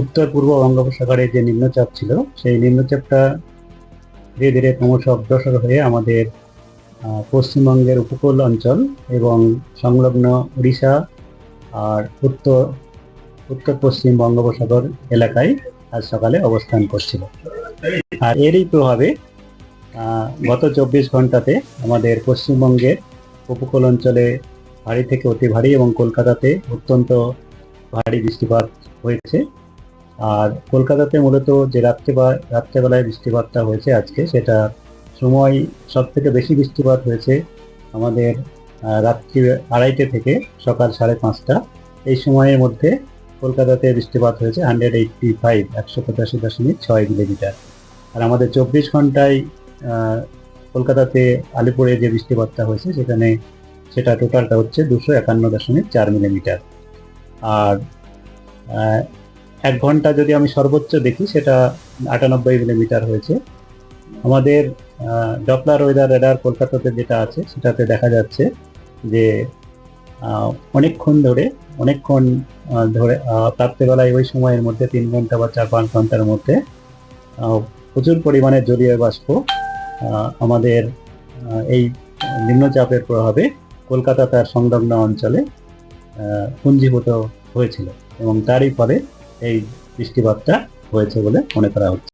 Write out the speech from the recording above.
উত্তর পূর্ব বঙ্গোপসাগরে যে নিম্নচাপ ছিল, সেই নিম্নচাপটা ধীরে ধীরে ক্রমশ অগ্রসর হয়ে আমাদের পশ্চিমবঙ্গের উপকূল অঞ্চল এবং সংলগ্ন উড়িষ্যা আর উত্তর উত্তর পশ্চিম বঙ্গোপসাগর এলাকায় আজ সকালে অবস্থান করছিল। আর এরই প্রভাবে গত চব্বিশ ঘন্টাতে আমাদের পশ্চিমবঙ্গের উপকূল অঞ্চলে ভারী থেকে অতি ভারী এবং কলকাতাতে অত্যন্ত ভারী বৃষ্টিপাত হয়েছে। আর কলকাতাতে মূলত যে রাত্রে বা রাত্রেবেলায় বৃষ্টিপাতটা হয়েছে আজকে, সেটা সময় সব থেকে বেশি বৃষ্টিপাত হয়েছে আমাদের রাত্রি আড়াইটে থেকে সকাল সাড়ে পাঁচটা। এই সময়ের মধ্যে কলকাতাতে বৃষ্টিপাত হয়েছে হান্ড্রেড এইটটি ফাইভ একশো পঁচাশি দশমিক ছয় মিলিমিটার। আর আমাদের চব্বিশ ঘন্টায় কলকাতাতে আলিপুরে যে বৃষ্টিপাতটা হয়েছে, সেখানে সেটা টোটালটা হচ্ছে দুশো একান্ন দশমিক চার মিলিমিটার। আর এক ঘণ্টা যদি আমি সর্বোচ্চ দেখি, সেটা আটানব্বই মিলিমিটার হয়েছে। আমাদের ডপলার ওয়েদার রেডার কলকাতাতে যেটা আছে, সেটাতে দেখা যাচ্ছে যে অনেকক্ষণ ধরে অনেকক্ষণ ধরে রাত্রেবেলায় ওই সময়ের মধ্যে তিন ঘণ্টা বা চার পাঁচ ঘণ্টার মধ্যে প্রচুর পরিমাণে জলীয় বাষ্প আমাদের এই নিম্নচাপের প্রভাবে কলকাতা তার সংলগ্ন অঞ্চলে পুঞ্জীভূত হয়েছিল এবং তারই ফলে এই বৃষ্টিপাতটা হয়েছে বলে মনে করা হচ্ছে।